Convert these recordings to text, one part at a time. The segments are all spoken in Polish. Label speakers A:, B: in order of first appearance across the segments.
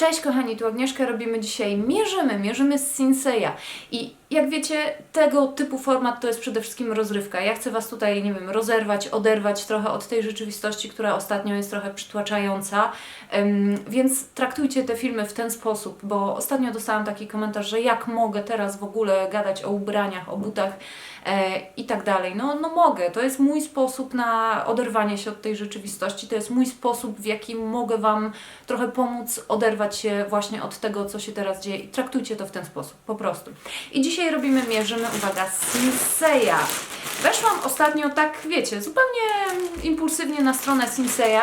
A: Cześć kochani, tu Agnieszka, robimy dzisiaj Mierzymy, mierzymy z Sinseya. I jak wiecie, tego typu format to jest przede wszystkim rozrywka. Ja chcę Was tutaj, nie wiem, rozerwać, oderwać trochę od tej rzeczywistości, która ostatnio jest trochę przytłaczająca, więc traktujcie te filmy w ten sposób, bo ostatnio dostałam taki komentarz, że jak mogę teraz w ogóle gadać o ubraniach, o butach e, i tak dalej. No, no mogę, to jest mój sposób na oderwanie się od tej rzeczywistości, to jest mój sposób, w jaki mogę Wam trochę pomóc oderwać się właśnie od tego, co się teraz dzieje i traktujcie to w ten sposób, po prostu. I dzisiaj robimy, mierzymy, uwaga, Sinseya. Weszłam ostatnio tak, wiecie, zupełnie impulsywnie na stronę Sinseya,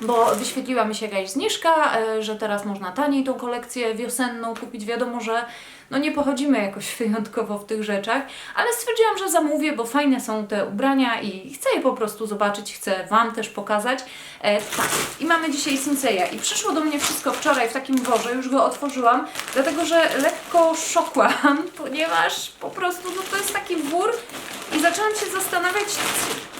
A: bo wyświetliła mi się jakaś zniżka, e, że teraz można taniej tą kolekcję wiosenną kupić. Wiadomo, że no nie pochodzimy jakoś wyjątkowo w tych rzeczach, ale stwierdziłam, że zamówię, bo fajne są te ubrania i chcę je po prostu zobaczyć, chcę Wam też pokazać. E, tak, i mamy dzisiaj Sinseya i przyszło do mnie wszystko wczoraj w takim worze, już go otworzyłam, dlatego że lekko szokłam, ponieważ po prostu no, to jest taki wór i zaczęłam się zastanawiać,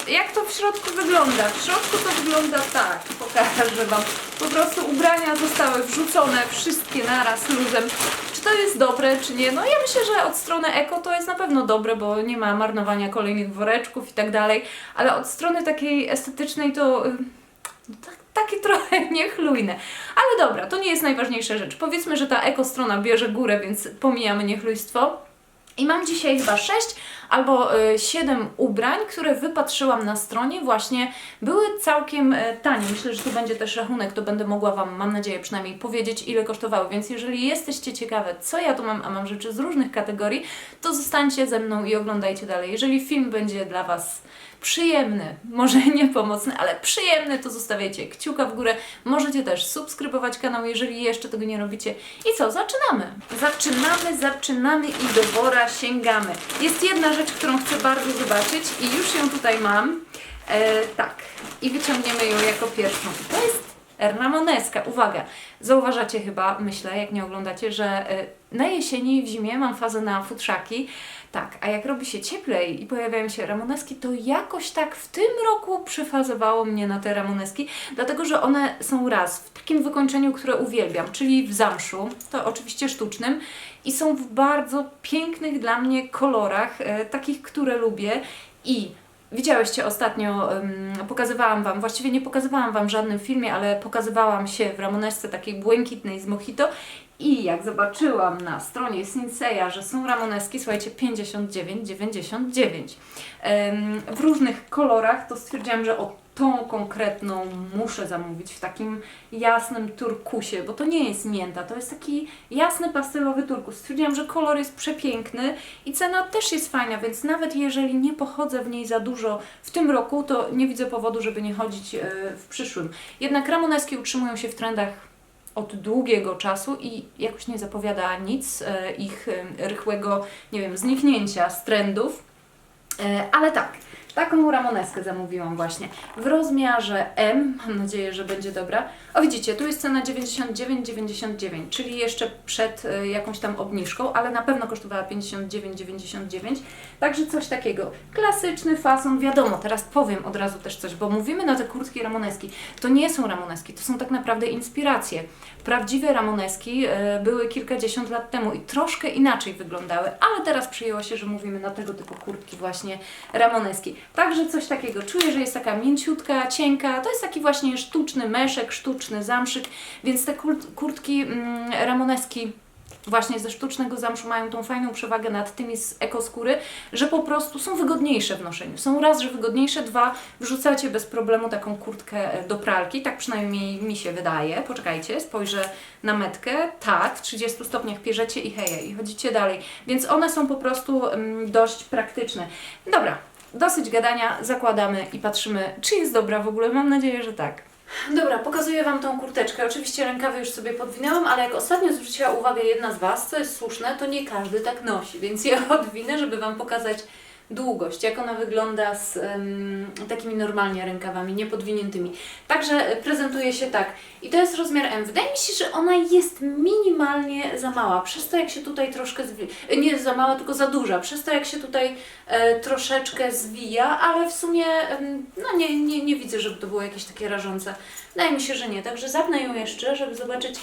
A: jak to w środku wygląda. W środku to wygląda tak, pokażę Wam. Po prostu ubrania zostały wrzucone wszystkie naraz luzem. Czy to jest dobre, czy nie? No ja myślę, że od strony eko to jest na pewno dobre, bo nie ma marnowania kolejnych woreczków i tak dalej, ale od strony takiej estetycznej to... y, no tak, takie trochę niechlujne. Ale dobra, to nie jest najważniejsza rzecz. Powiedzmy, że ta eko strona bierze górę, więc pomijamy niechlujstwo. I mam dzisiaj chyba 6 albo 7 ubrań, które wypatrzyłam na stronie. Właśnie były całkiem e, tanie. Myślę, że tu będzie też rachunek, to będę mogła Wam, mam nadzieję, przynajmniej powiedzieć, ile kosztowały. Więc jeżeli jesteście ciekawe, co ja tu mam, a mam rzeczy z różnych kategorii, to zostańcie ze mną i oglądajcie dalej. Jeżeli film będzie dla Was przyjemny, może nie pomocny, ale przyjemny, to zostawiajcie kciuka w górę. Możecie też subskrybować kanał, jeżeli jeszcze tego nie robicie. I co, zaczynamy. Zaczynamy, zaczynamy i do wora sięgamy. Jest jedna rzecz, którą chcę bardzo zobaczyć i już ją tutaj mam. E, tak, i wyciągniemy ją jako pierwszą. To jest Erna Moneska. Uwaga, zauważacie chyba, myślę, jak nie oglądacie, że e, na jesieni w zimie mam fazę na futrzaki. Tak, a jak robi się cieplej i pojawiają się ramoneski, to jakoś tak w tym roku przyfazowało mnie na te ramoneski, dlatego że one są raz w takim wykończeniu, które uwielbiam, czyli w zamszu, to oczywiście sztucznym, i są w bardzo pięknych dla mnie kolorach, e, takich, które lubię i Widziałyście ostatnio, pokazywałam Wam, właściwie nie pokazywałam Wam w żadnym filmie, ale pokazywałam się w ramonesce takiej błękitnej z mojito i jak zobaczyłam na stronie Sinseya, że są ramoneski, słuchajcie, 59,99 ym, w różnych kolorach, to stwierdziłam, że o tą konkretną muszę zamówić w takim jasnym turkusie, bo to nie jest mięta, to jest taki jasny pastelowy turkus. Stwierdziłam, że kolor jest przepiękny i cena też jest fajna, więc nawet jeżeli nie pochodzę w niej za dużo w tym roku, to nie widzę powodu, żeby nie chodzić e, w przyszłym. Jednak ramoneski utrzymują się w trendach od długiego czasu i jakoś nie zapowiada nic e, ich e, rychłego, nie wiem, zniknięcia z trendów. E, Ale tak, taką ramoneskę zamówiłam właśnie w rozmiarze M. Mam nadzieję, że będzie dobra. O widzicie, tu jest cena 99,99, czyli jeszcze przed e, jakąś tam obniżką, ale na pewno kosztowała 59,99. Także coś takiego. Klasyczny fason, wiadomo, teraz powiem od razu też coś, bo mówimy na te kurtki ramoneski. To nie są ramoneski, to są tak naprawdę inspiracje. Prawdziwe ramoneski e, były kilkadziesiąt lat temu i troszkę inaczej wyglądały, ale teraz przyjęło się, że mówimy na tego typu kurtki właśnie ramoneski. Także coś takiego. Czuję, że jest taka mięciutka, cienka. To jest taki właśnie sztuczny meszek, sztuczny zamszyk, więc te kurt, kurtki mm, ramoneski właśnie ze sztucznego zamszu mają tą fajną przewagę nad tymi z ekoskóry, że po prostu są wygodniejsze w noszeniu. Są raz, że wygodniejsze, dwa, wrzucacie bez problemu taką kurtkę e, do pralki, tak przynajmniej mi się wydaje. Poczekajcie, spojrzę na metkę. Tak, w 30 stopniach pierzecie i heje, i chodzicie dalej. Więc one są po prostu mm, dość praktyczne. Dobra, dosyć gadania, zakładamy i patrzymy, czy jest dobra w ogóle. Mam nadzieję, że tak. Dobra, pokazuję Wam tą kurteczkę. Oczywiście rękawy już sobie podwinęłam, ale jak ostatnio zwróciła uwagę jedna z Was, co jest słuszne, to nie każdy tak nosi, więc ja odwinę, żeby Wam pokazać długość, jak ona wygląda z em, takimi normalnie rękawami, niepodwiniętymi. Także prezentuje się tak. I to jest rozmiar M. Wydaje mi się, że ona jest minimalnie za mała. Przez to, jak się tutaj troszkę zwi- nie za mała, tylko za duża. Przez to, jak się tutaj e, troszeczkę zwija, ale w sumie em, no nie, nie, nie widzę, żeby to było jakieś takie rażące. Wydaje mi się, że nie. Także zapnę ją jeszcze, żeby zobaczyć,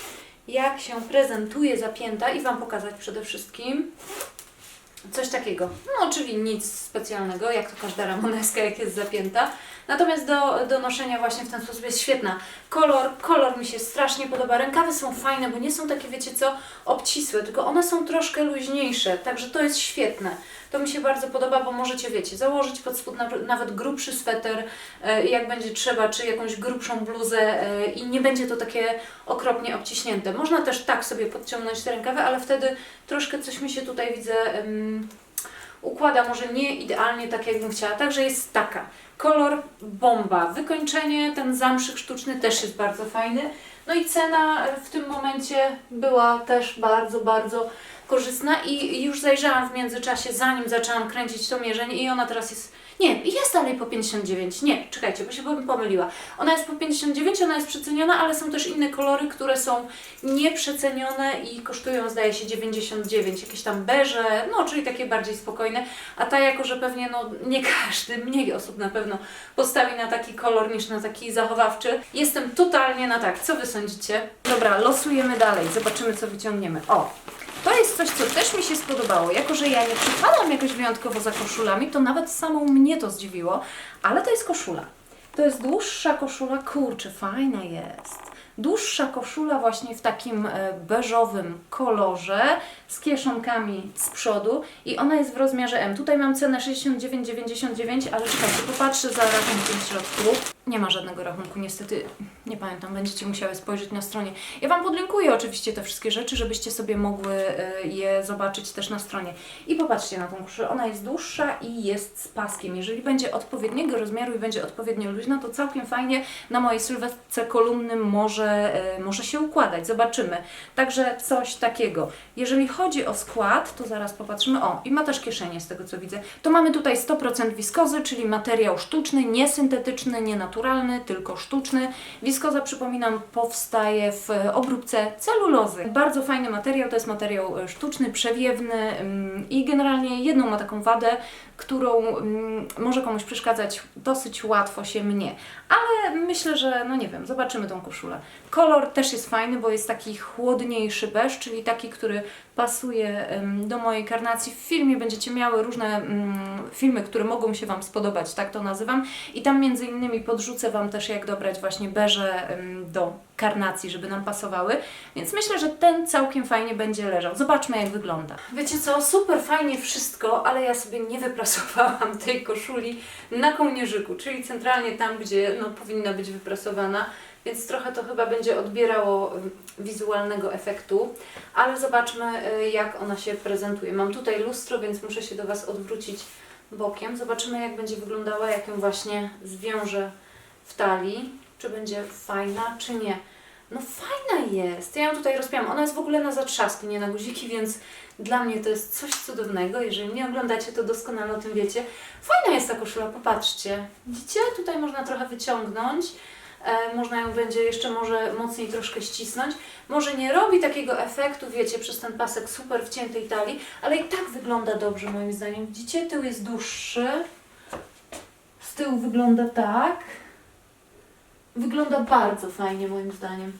A: jak się prezentuje zapięta i Wam pokazać przede wszystkim coś takiego. No, czyli nic specjalnego, jak to każda ramoneska, jak jest zapięta. Natomiast do, do noszenia właśnie w ten sposób jest świetna. Kolor, kolor mi się strasznie podoba. Rękawy są fajne, bo nie są takie, wiecie co, obcisłe, tylko one są troszkę luźniejsze, także to jest świetne. To mi się bardzo podoba, bo możecie, wiecie, założyć pod spód na- nawet grubszy sweter, e, jak będzie trzeba, czy jakąś grubszą bluzę e, i nie będzie to takie okropnie obciśnięte. Można też tak sobie podciągnąć te rękawy, ale wtedy troszkę coś mi się tutaj widzę układa, może nie idealnie tak, jakbym chciała. Także jest taka. Kolor bomba. Wykończenie, ten zamszyk sztuczny też jest bardzo fajny. No i cena w tym momencie była też bardzo, bardzo korzystna i już zajrzałam w międzyczasie, zanim zaczęłam kręcić to mierzenie i ona teraz jest, nie, jest dalej po 59, nie, czekajcie, bo się bym pomyliła. Ona jest po 59, ona jest przeceniona, ale są też inne kolory, które są nieprzecenione i kosztują zdaje się 99, jakieś tam beże, no czyli takie bardziej spokojne, a ta jako, że pewnie no nie każdy, mniej osób na pewno postawi na taki kolor niż na taki zachowawczy. Jestem totalnie na tak, co Wy sądzicie? Dobra, losujemy dalej, zobaczymy co wyciągniemy. O, to jest coś, co też mi się spodobało. Jako, że ja nie przypadam jakoś wyjątkowo za koszulami, to nawet samą mnie to zdziwiło, ale to jest koszula. To jest dłuższa koszula, kurczę, fajna jest. Dłuższa koszula właśnie w takim e, beżowym kolorze z kieszonkami z przodu i ona jest w rozmiarze M. Tutaj mam cenę 69,99, ale czekajcie, popatrzę za rachunkiem w środku. Nie ma żadnego rachunku, niestety nie pamiętam, będziecie musiały spojrzeć na stronie. Ja Wam podlinkuję oczywiście te wszystkie rzeczy, żebyście sobie mogły e, je zobaczyć też na stronie. I popatrzcie na tą koszulę, ona jest dłuższa i jest z paskiem. Jeżeli będzie odpowiedniego rozmiaru i będzie odpowiednio luźna, to całkiem fajnie na mojej sylwetce kolumnym może, e, może się układać. Zobaczymy. Także coś takiego. Jeżeli chodzi o skład, to zaraz popatrzymy. O, i ma też kieszenie z tego co widzę. To mamy tutaj 100% wiskozy, czyli materiał sztuczny, nie syntetyczny, nie naturalny, tylko sztuczny. Wiskoza, przypominam, powstaje w e, obróbce celulozy. Bardzo fajny materiał, to jest materiał e, sztuczny, przewiewny mm, i generalnie jedną ma taką wadę, którą mm, może komuś przeszkadzać dosyć łatwo się mnie. Ale myślę, że no nie wiem, zobaczymy tą koszulę. Kolor też jest fajny, bo jest taki chłodniejszy beż, czyli taki, który pasuje do mojej karnacji. W filmie będziecie miały różne mm, filmy, które mogą się Wam spodobać, tak to nazywam. I tam między innymi podrzucę Wam też, jak dobrać właśnie beże do karnacji, żeby nam pasowały. Więc myślę, że ten całkiem fajnie będzie leżał. Zobaczmy, jak wygląda. Wiecie co, super fajnie wszystko, ale ja sobie nie wyprasowałam tej koszuli na kołnierzyku, czyli centralnie tam, gdzie no, powinna być wyprasowana. Więc trochę to chyba będzie odbierało ym, wizualnego efektu, ale zobaczmy, y, jak ona się prezentuje. Mam tutaj lustro, więc muszę się do Was odwrócić bokiem. Zobaczymy, jak będzie wyglądała, jak ją właśnie zwiążę w talii. Czy będzie fajna, czy nie. No fajna jest. Ja ją tutaj rozpięłam. Ona jest w ogóle na zatrzaski, nie na guziki, więc dla mnie to jest coś cudownego. Jeżeli mnie oglądacie, to doskonale o tym wiecie. Fajna jest ta koszula, popatrzcie. Widzicie? Tutaj można trochę wyciągnąć. E, można ją będzie jeszcze może mocniej troszkę ścisnąć. Może nie robi takiego efektu, wiecie, przez ten pasek super wciętej talii, ale i tak wygląda dobrze moim zdaniem. Widzicie? Tył jest dłuższy. Z tyłu wygląda tak. Wygląda bardzo fajnie moim zdaniem.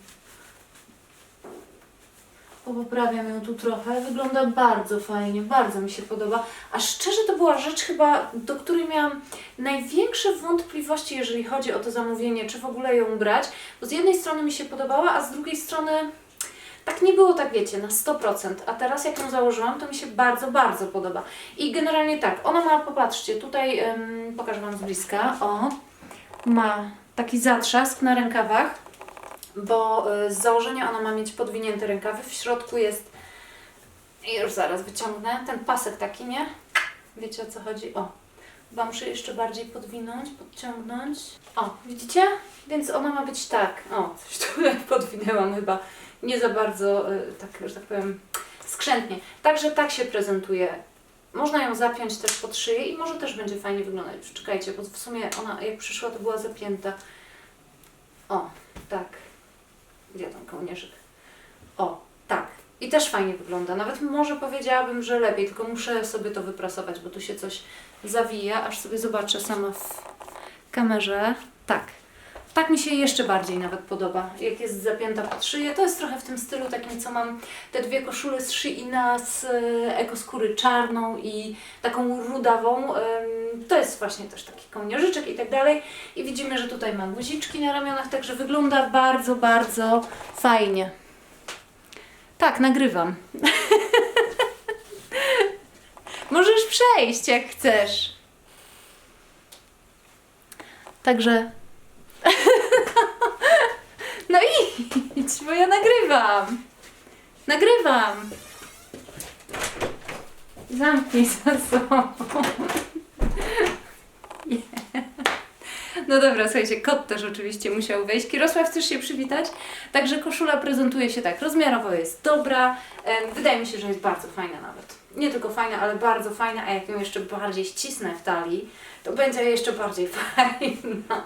A: Poprawiam ją tu trochę. Wygląda bardzo fajnie, bardzo mi się podoba. A szczerze to była rzecz chyba, do której miałam największe wątpliwości, jeżeli chodzi o to zamówienie, czy w ogóle ją brać. Bo z jednej strony mi się podobała, a z drugiej strony tak nie było, tak wiecie, na 100%. A teraz jak ją założyłam, to mi się bardzo, bardzo podoba. I generalnie tak, ona ma, popatrzcie, tutaj ym, pokażę Wam z bliska. O, ma taki zatrzask na rękawach, bo y, z założenia ona ma mieć podwinięte rękawy. W środku jest, już zaraz wyciągnę, ten pasek taki, nie? Wiecie o co chodzi? O, chyba muszę jeszcze bardziej podwinąć, podciągnąć. O, widzicie? Więc ona ma być tak. O, coś tu podwinęłam chyba nie za bardzo, y, tak, że tak powiem, skrzętnie. Także tak się prezentuje. Można ją zapiąć też pod szyję i może też będzie fajnie wyglądać. Czekajcie, bo w sumie ona jak przyszła, to była zapięta. O, tak. Gdzie tam kołnierzyk? O, tak. I też fajnie wygląda. Nawet może powiedziałabym, że lepiej, tylko muszę sobie to wyprasować, bo tu się coś zawija, aż sobie zobaczę sama w kamerze. Tak. Tak mi się jeszcze bardziej nawet podoba, jak jest zapięta pod szyję. To jest trochę w tym stylu takim, co mam te dwie koszule z Sheina z e, ekoskóry czarną i taką rudawą. To jest właśnie też taki kołnierzyczek i tak dalej. I widzimy, że tutaj ma guziczki na ramionach, także wygląda bardzo, bardzo fajnie. Tak, nagrywam. Możesz przejść, jak chcesz. Także. No idź, bo ja nagrywam. Nagrywam. Zamknij za sobą. No dobra, słuchajcie, kot też oczywiście musiał wejść. Kirosław, chcesz się przywitać? Także koszula prezentuje się tak, rozmiarowo jest dobra. Wydaje mi się, że jest bardzo fajna nawet. Nie tylko fajna, ale bardzo fajna, a jak ją jeszcze bardziej ścisnę w talii, to będzie jeszcze bardziej fajna.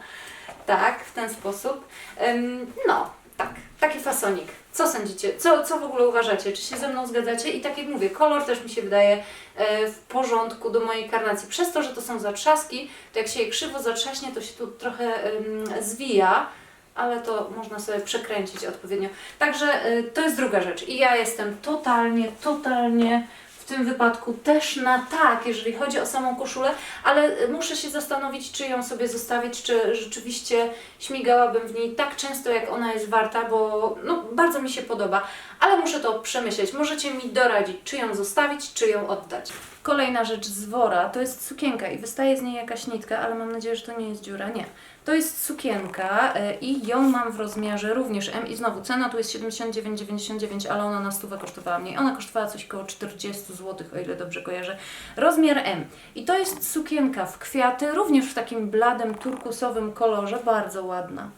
A: Tak, w ten sposób. Em, No, tak, taki fasonik. Co sądzicie? Co, co w ogóle uważacie? Czy się ze mną zgadzacie? I tak jak mówię, kolor też mi się wydaje e, w porządku do mojej karnacji. Przez to, że to są zatrzaski, to jak się je krzywo zatrzaśnie, to się tu trochę em, zwija, ale to można sobie przekręcić odpowiednio. Także e, to jest druga rzecz. I ja jestem totalnie, totalnie w tym wypadku też na tak, jeżeli chodzi o samą koszulę, ale muszę się zastanowić, czy ją sobie zostawić, czy rzeczywiście śmigałabym w niej tak często, jak ona jest warta, bo no, bardzo mi się podoba, ale muszę to przemyśleć. Możecie mi doradzić, czy ją zostawić, czy ją oddać. Kolejna rzecz z wora to jest sukienka i wystaje z niej jakaś nitka, ale mam nadzieję, że to nie jest dziura. Nie. To jest sukienka e, i ją mam w rozmiarze również M i znowu cena tu jest 79,99, ale ona na stówę kosztowała mniej. Ona kosztowała coś koło 40 zł, o ile dobrze kojarzę. Rozmiar M. I to jest sukienka w kwiaty, również w takim bladym, turkusowym kolorze, bardzo ładna.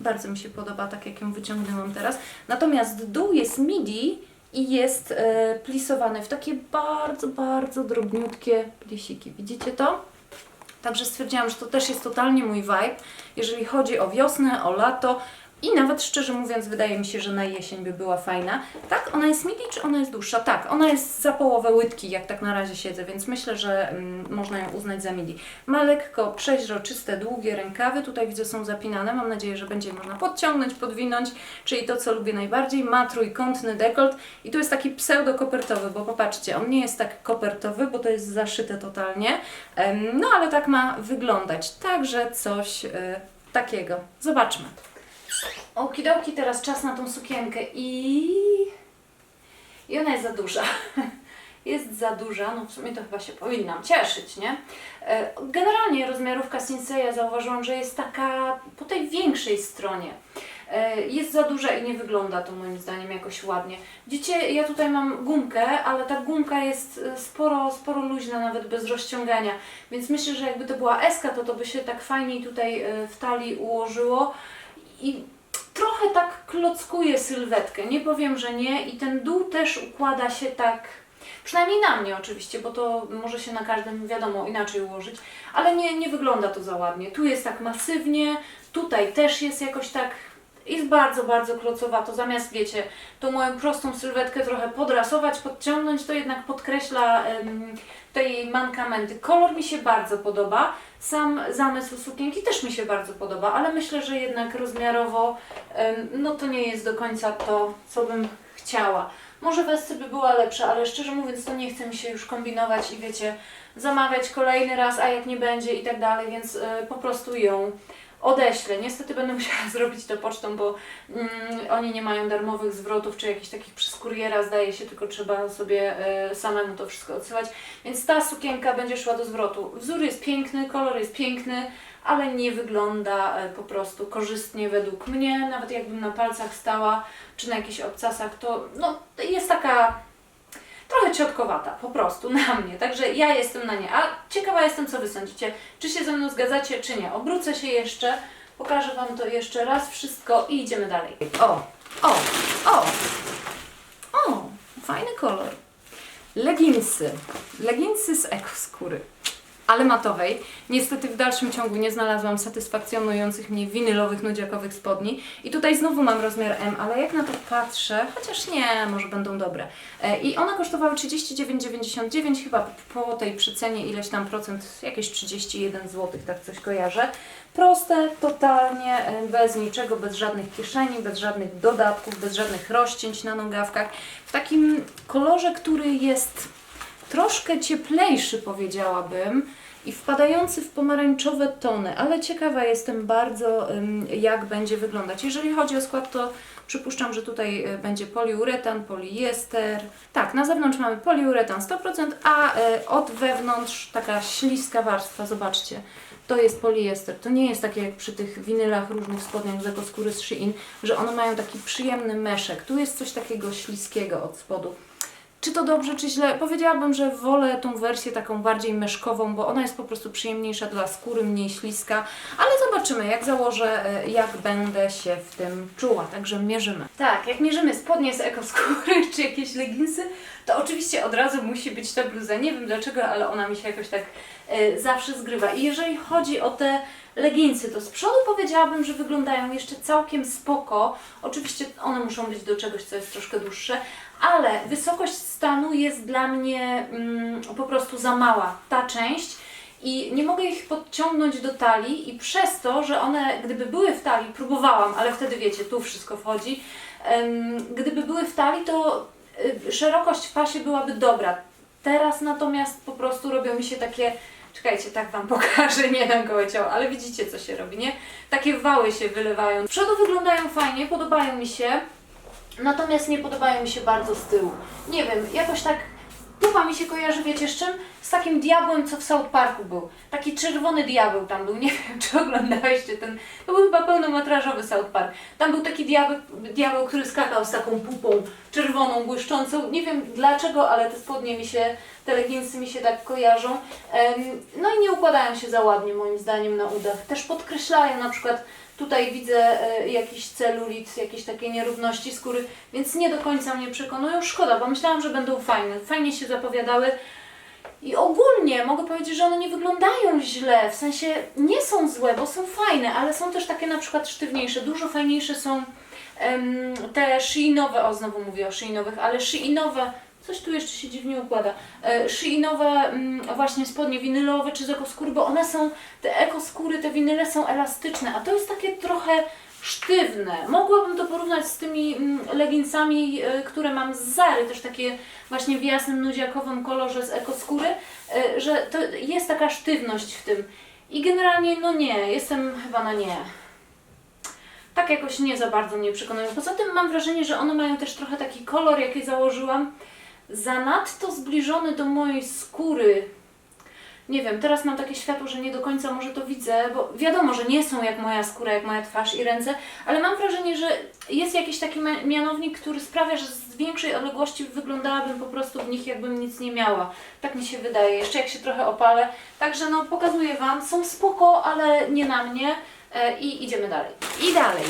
A: Bardzo mi się podoba, tak jak ją wyciągnęłam teraz. Natomiast dół jest midi i jest e, plisowany w takie bardzo, bardzo drobniutkie plisiki. Widzicie to? Także stwierdziłam, że to też jest totalnie mój vibe, jeżeli chodzi o wiosnę, o lato i nawet szczerze mówiąc wydaje mi się, że na jesień by była fajna. Tak, ona jest midi czy ona jest dłuższa? Tak, ona jest za połowę łydki, jak tak na razie siedzę, więc myślę, że mm, można ją uznać za midi. Ma lekko przeźroczyste, długie rękawy, tutaj widzę są zapinane, mam nadzieję, że będzie można podciągnąć, podwinąć, czyli to, co lubię najbardziej. Ma trójkątny dekolt i tu jest taki pseudo-kopertowy, bo popatrzcie, on nie jest tak kopertowy, bo to jest zaszyte totalnie, no ale tak ma wyglądać, także coś e, takiego. Zobaczmy. Okidoki, teraz czas na tą sukienkę i... I ona jest za duża. Jest za duża, no w sumie to chyba się powinnam cieszyć, nie? E, Generalnie rozmiarówka Sinseya zauważyłam, że jest taka po tej większej stronie. E, Jest za duża i nie wygląda to moim zdaniem jakoś ładnie. Widzicie, ja tutaj mam gumkę, ale ta gumka jest e, sporo, sporo luźna, nawet bez rozciągania. Więc myślę, że jakby to była eska, to to by się tak fajniej tutaj w talii ułożyło. I trochę tak klockuje sylwetkę, nie powiem, że nie. I ten dół też układa się tak, przynajmniej na mnie oczywiście, bo to może się na każdym, wiadomo, inaczej ułożyć, ale nie, nie wygląda to za ładnie. Tu jest tak masywnie, tutaj też jest jakoś tak, jest bardzo, bardzo klocowato. Zamiast, wiecie, tą moją prostą sylwetkę trochę podrasować, podciągnąć, to jednak podkreśla em, te jej mankamenty. Kolor mi się bardzo podoba. Sam zamysł sukienki też mi się bardzo podoba, ale myślę, że jednak rozmiarowo no to nie jest do końca to, co bym chciała. Może wersja by była lepsza, ale szczerze mówiąc to nie chce mi się już kombinować i wiecie, zamawiać kolejny raz, a jak nie będzie i tak dalej, więc e, po prostu ją odeślę. Niestety będę musiała zrobić to pocztą, bo mm, oni nie mają darmowych zwrotów czy jakichś takich przez kuriera, zdaje się, tylko trzeba sobie e, samemu to wszystko odsyłać. Więc ta sukienka będzie szła do zwrotu. Wzór jest piękny, kolor jest piękny, ale nie wygląda e, po prostu korzystnie według mnie. Nawet jakbym na palcach stała, czy na jakichś obcasach, to no, jest taka trochę ciotkowata, po prostu na mnie. Także ja jestem na nie. A ciekawa jestem, co Wy sądzicie. Czy się ze mną zgadzacie, czy nie. Obrócę się jeszcze, pokażę Wam to jeszcze raz wszystko i idziemy dalej. O, o, o, o, fajny kolor. Leginsy. Leginsy z ekoskóry. Ale matowej. Niestety w dalszym ciągu nie znalazłam satysfakcjonujących mnie winylowych, nudziakowych spodni. I tutaj znowu mam rozmiar M, ale jak na to patrzę, chociaż nie, może będą dobre. E, I one kosztowały 39,99, chyba po tej przycenie ileś tam procent, jakieś 31 zł, tak coś kojarzę. Proste, totalnie, e, bez niczego, bez żadnych kieszeni, bez żadnych dodatków, bez żadnych rozcięć na nogawkach. W takim kolorze, który jest troszkę cieplejszy, powiedziałabym, i wpadający w pomarańczowe tony, ale ciekawa jestem bardzo, jak będzie wyglądać. Jeżeli chodzi o skład, to przypuszczam, że tutaj y, będzie poliuretan, poliester. Tak, na zewnątrz mamy poliuretan 100%, a y, od wewnątrz taka śliska warstwa, zobaczcie. To jest poliester. To nie jest takie jak przy tych winylach różnych spodniach z ekoskóry z Shein, że one mają taki przyjemny meszek. Tu jest coś takiego śliskiego od spodu. Czy to dobrze, czy źle? Powiedziałabym, że wolę tą wersję taką bardziej meszkową, bo ona jest po prostu przyjemniejsza dla skóry, mniej śliska, ale zobaczymy, jak założę, e, jak będę się w tym czuła, także mierzymy. Tak, jak mierzymy spodnie z ekoskóry, czy jakieś leginsy, to oczywiście od razu musi być ta bluza. Nie wiem dlaczego, ale ona mi się jakoś tak e, zawsze zgrywa. I jeżeli chodzi o te leginsy, to z przodu powiedziałabym, że wyglądają jeszcze całkiem spoko. Oczywiście one muszą być do czegoś, co jest troszkę dłuższe, ale wysokość stanu jest dla mnie mm, po prostu za mała, ta część. I nie mogę ich podciągnąć do talii i przez to, że one, gdyby były w talii, próbowałam, ale wtedy wiecie, tu wszystko wchodzi, gdyby były w talii, to y, szerokość w pasie byłaby dobra. Teraz natomiast po prostu robią mi się takie, czekajcie, tak Wam pokażę, nie na gołe ciało, ale widzicie co się robi, nie? Takie wały się wylewają. Z przodu wyglądają fajnie, podobają mi się, natomiast nie podobają mi się bardzo z tyłu. Nie wiem, jakoś tak pupa mi się kojarzy, wiecie z czym? Z takim diabłem, co w South Parku był. Taki czerwony diabeł tam był, nie wiem czy oglądaliście ten, to był chyba pełnometrażowy South Park. Tam był taki diabeł, diabeł, który skakał z taką pupą czerwoną, błyszczącą. Nie wiem dlaczego, ale te spodnie mi się, te leginsy mi się tak kojarzą. No i nie układają się za ładnie moim zdaniem na udach. Też podkreślają na przykład Tutaj widzę e, jakiś celulit, jakieś takie nierówności skóry, więc nie do końca mnie przekonują. Szkoda, bo myślałam, że będą fajne. Fajnie się zapowiadały. I ogólnie mogę powiedzieć, że one nie wyglądają źle, w sensie nie są złe, bo są fajne, ale są też takie na przykład sztywniejsze. Dużo fajniejsze są em, te sheinowe, o znowu mówię o sheinowych, ale sheinowe, coś tu jeszcze się dziwnie układa, e, sheinowe mm, właśnie spodnie winylowe czy z ekoskóry, bo one są, te ekoskóry, te winyle są elastyczne, a to jest takie trochę sztywne. Mogłabym to porównać z tymi mm, leginsami, e, które mam z Zary, też takie właśnie w jasnym nudziakowym kolorze z ekoskóry, e, że to jest taka sztywność w tym. I generalnie no nie, jestem chyba na nie. Tak jakoś nie za bardzo mnie przekonują. Poza tym mam wrażenie, że one mają też trochę taki kolor, jaki założyłam, zanadto zbliżony do mojej skóry. Nie wiem, teraz mam takie światło, że nie do końca może to widzę, bo wiadomo, że nie są jak moja skóra, jak moja twarz i ręce, ale mam wrażenie, że jest jakiś taki mianownik, który sprawia, że z większej odległości wyglądałabym po prostu w nich, jakbym nic nie miała. Tak mi się wydaje, jeszcze jak się trochę opalę. Także no, pokazuję Wam, są spoko, ale nie na mnie. E, I idziemy dalej. I dalej.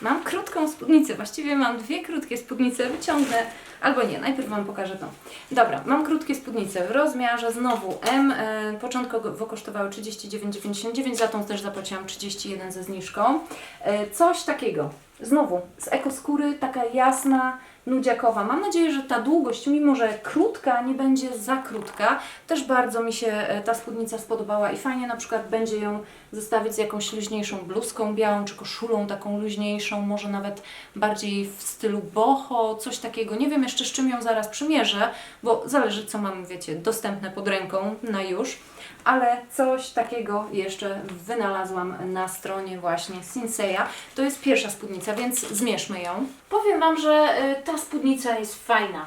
A: Mam krótką spódnicę, właściwie mam dwie krótkie spódnice, wyciągnę, albo nie, najpierw Wam pokażę tą. Dobra, mam krótkie spódnice w rozmiarze znowu M, e, początkowo kosztowały 39,99, za tą też zapłaciłam 31 ze zniżką. E, coś takiego, znowu z ekoskóry, taka jasna, nudziakowa. Mam nadzieję, że ta długość, mimo że krótka, nie będzie za krótka. Też bardzo mi się e, ta spódnica spodobała i fajnie na przykład będzie ją zestawić z jakąś luźniejszą bluzką białą, czy koszulą taką luźniejszą, może nawet bardziej w stylu boho, coś takiego. Nie wiem jeszcze z czym ją zaraz przymierzę, bo zależy co mam, wiecie, dostępne pod ręką na już. Ale coś takiego jeszcze wynalazłam na stronie właśnie Sinseya. To jest pierwsza spódnica, więc zmierzmy ją. Powiem Wam, że y, ta spódnica jest fajna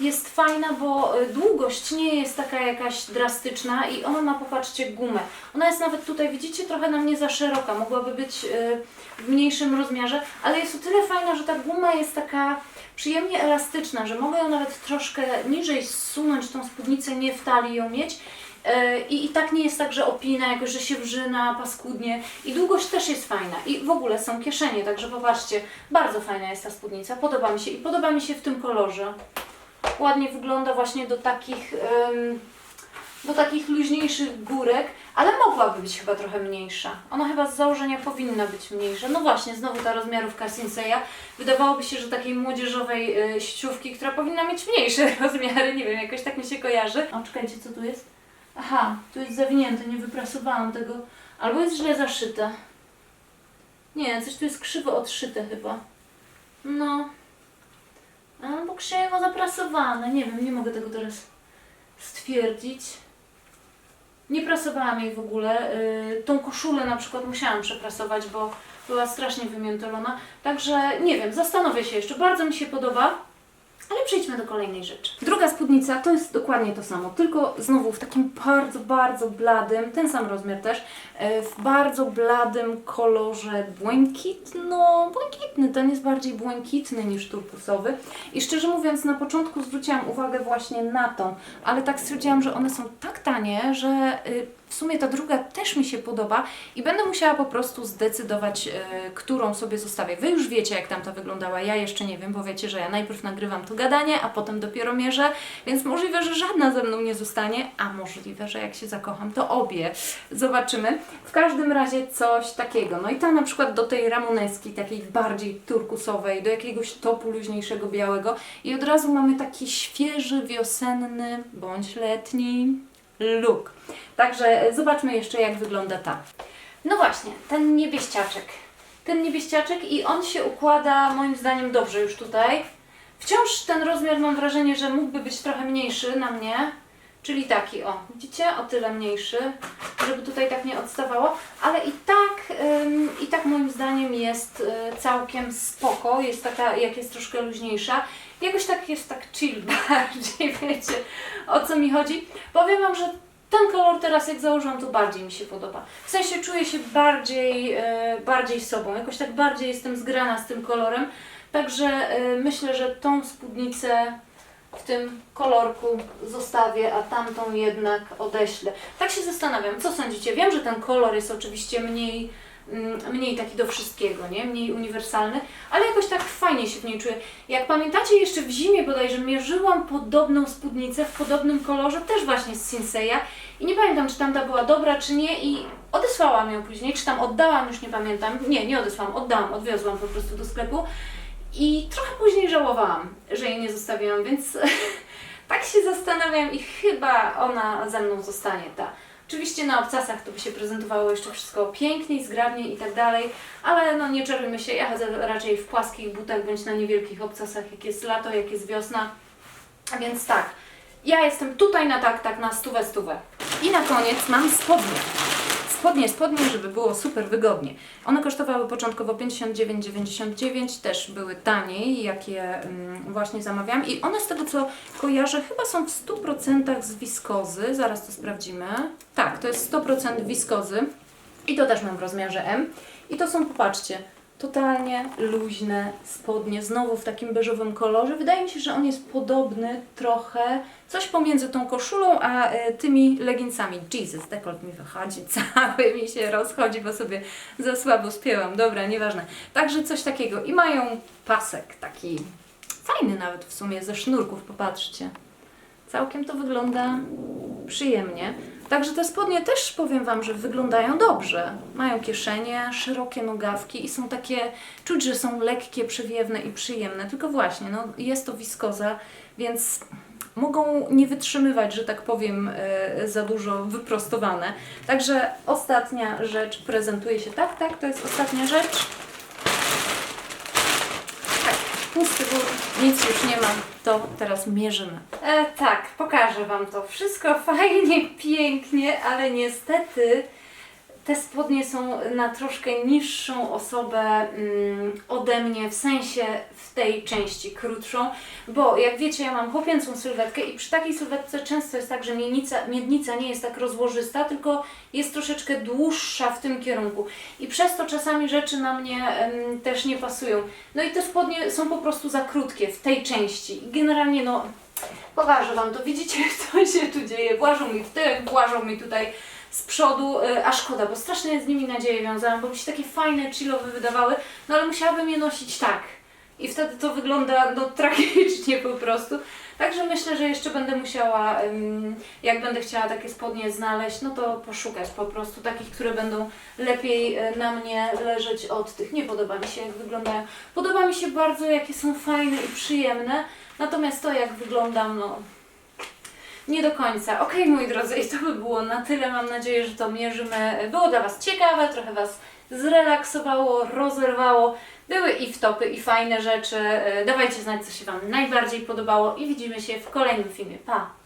A: jest fajna, bo y, długość nie jest taka jakaś drastyczna i ona ma, popatrzcie, gumę. Ona jest nawet tutaj, widzicie, trochę na mnie za szeroka, mogłaby być y, w mniejszym rozmiarze, ale jest o tyle fajna, że ta guma jest taka przyjemnie elastyczna, że mogę ją nawet troszkę niżej zsunąć tą spódnicę, nie w talii ją mieć. Y, I, I tak nie jest tak, że opina jakoś, że się wrzyna paskudnie. I długość też jest fajna. I w ogóle są kieszenie, także popatrzcie, bardzo fajna jest ta spódnica, podoba mi się i podoba mi się w tym kolorze ładnie wygląda właśnie do takich, do takich luźniejszych górek, ale mogłaby być chyba trochę mniejsza. Ona chyba z założenia powinna być mniejsza. No właśnie, znowu ta rozmiarówka Sinseya. Wydawałoby się, że takiej młodzieżowej y, sieciówki, która powinna mieć mniejsze rozmiary, nie wiem, jakoś tak mi się kojarzy. O, czekajcie, co tu jest? Aha, tu jest zawinięte, nie wyprasowałam tego. Albo jest źle zaszyte. Nie, coś tu jest krzywo odszyte chyba. No. Albo krzywo zaprasowane, nie wiem, nie mogę tego teraz stwierdzić. Nie prasowałam jej w ogóle. Yy, tą koszulę na przykład musiałam przeprasować, bo była strasznie wymiętolona. Także nie wiem, zastanowię się jeszcze. Bardzo mi się podoba. Ale przejdźmy do kolejnej rzeczy. Druga spódnica to jest dokładnie to samo, tylko znowu w takim bardzo, bardzo bladym, ten sam rozmiar też, e, w bardzo bladym kolorze błękitno, błękitny, ten jest bardziej błękitny niż turkusowy. I szczerze mówiąc, na początku zwróciłam uwagę właśnie na tą, ale tak stwierdziłam, że one są tak tanie, że y, w sumie ta druga też mi się podoba i będę musiała po prostu zdecydować, e, którą sobie zostawię. Wy już wiecie, jak tamta wyglądała, ja jeszcze nie wiem, bo wiecie, że ja najpierw nagrywam to gadanie, a potem dopiero mierzę, więc możliwe, że żadna ze mną nie zostanie, a możliwe, że jak się zakocham, to obie. Zobaczymy. W każdym razie coś takiego. No i ta na przykład do tej ramoneski, takiej bardziej turkusowej, do jakiegoś topu luźniejszego białego i od razu mamy taki świeży, wiosenny bądź letni look. Także zobaczmy jeszcze, jak wygląda ta. No właśnie, ten niebieściaczek. Ten niebieściaczek i on się układa moim zdaniem dobrze już tutaj. Wciąż ten rozmiar mam wrażenie, że mógłby być trochę mniejszy na mnie. Czyli taki, o, widzicie? O tyle mniejszy, żeby tutaj tak nie odstawało, ale i tak, ym, i tak moim zdaniem jest y, całkiem spoko, jest taka, jak jest troszkę luźniejsza. Jakoś tak jest tak chill bardziej, wiecie o co mi chodzi. Powiem Wam, że ten kolor teraz jak założyłam, to bardziej mi się podoba. W sensie czuję się bardziej, e, bardziej sobą, jakoś tak bardziej jestem zgrana z tym kolorem. Także e, myślę, że tą spódnicę w tym kolorku zostawię, a tamtą jednak odeślę. Tak się zastanawiam, co sądzicie? Wiem, że ten kolor jest oczywiście mniej, mniej taki do wszystkiego, nie? Mniej uniwersalny, ale jakoś tak fajnie się w niej czuję. Jak pamiętacie, jeszcze w zimie bodajże mierzyłam podobną spódnicę w podobnym kolorze, też właśnie z Sinseya i nie pamiętam, czy tamta była dobra, czy nie i odesłałam ją później, czy tam oddałam, już nie pamiętam. Nie, nie odesłałam, oddałam, odwiozłam po prostu do sklepu. I trochę później żałowałam, że jej nie zostawiłam, więc tak się zastanawiam i chyba ona ze mną zostanie ta. Oczywiście na obcasach to by się prezentowało jeszcze wszystko piękniej, zgrabniej i tak dalej, ale no nie czarujmy się, ja chodzę raczej w płaskich butach bądź na niewielkich obcasach, jak jest lato, jak jest wiosna. A więc tak, ja jestem tutaj na tak, tak, na stówę, stówę. I na koniec mam spodnie. Spodnie, spodnie, żeby było super wygodnie. One kosztowały początkowo 59,99, też były taniej, jakie mm, właśnie zamawiam. I one z tego co kojarzę, chyba są w 100% z wiskozy. Zaraz to sprawdzimy. Tak, to jest 100% wiskozy. I to też mam w rozmiarze M. I to są, popatrzcie, totalnie luźne spodnie, znowu w takim beżowym kolorze. Wydaje mi się, że on jest podobny trochę, coś pomiędzy tą koszulą, a e, tymi leginsami. Jesus, dekolt mi wychodzi, cały mi się rozchodzi, bo sobie za słabo spięłam. Dobra, nieważne. Także coś takiego. I mają pasek taki fajny nawet w sumie, ze sznurków, popatrzcie. Całkiem to wygląda przyjemnie. Także te spodnie też powiem Wam, że wyglądają dobrze. Mają kieszenie, szerokie nogawki i są takie, czuć, że są lekkie, przewiewne i przyjemne. Tylko właśnie, no, jest to wiskoza, więc mogą nie wytrzymywać, że tak powiem, e, za dużo wyprostowane. Także ostatnia rzecz prezentuje się tak, tak, to jest ostatnia rzecz. Pusty wór, nic już nie ma, to teraz mierzymy. E, tak, pokażę Wam to wszystko fajnie, pięknie, ale niestety te spodnie są na troszkę niższą osobę mm, ode mnie, w sensie w tej części krótszą, bo jak wiecie, ja mam chłopięcą sylwetkę i przy takiej sylwetce często jest tak, że miednica, miednica nie jest tak rozłożysta, tylko jest troszeczkę dłuższa w tym kierunku i przez to czasami rzeczy na mnie też nie pasują. No i te spodnie są po prostu za krótkie w tej części. Generalnie no, pokażę Wam to, widzicie co się tu dzieje, włażą mi w tyłek, włażą mi tutaj z przodu, y, a szkoda, bo strasznie z nimi nadzieję wiązałam, bo mi się takie fajne, chillowe wydawały, no ale musiałabym je nosić tak. i wtedy to wygląda no, tragicznie po prostu. Także myślę, że jeszcze będę musiała, jak będę chciała takie spodnie znaleźć, no to poszukać po prostu takich, które będą lepiej e, na mnie leżeć od tych. Nie podoba mi się, jak wyglądają. Podoba mi się bardzo, jakie są fajne i przyjemne, natomiast to, jak wyglądam, no nie do końca. Okej, moi drodzy, i to by było na tyle. Mam nadzieję, że to mierzymy. Było dla Was ciekawe, trochę Was zrelaksowało, rozerwało. Były i wtopy, i fajne rzeczy. E, Dawajcie znać, co się Wam najbardziej podobało i widzimy się w kolejnym filmie. Pa!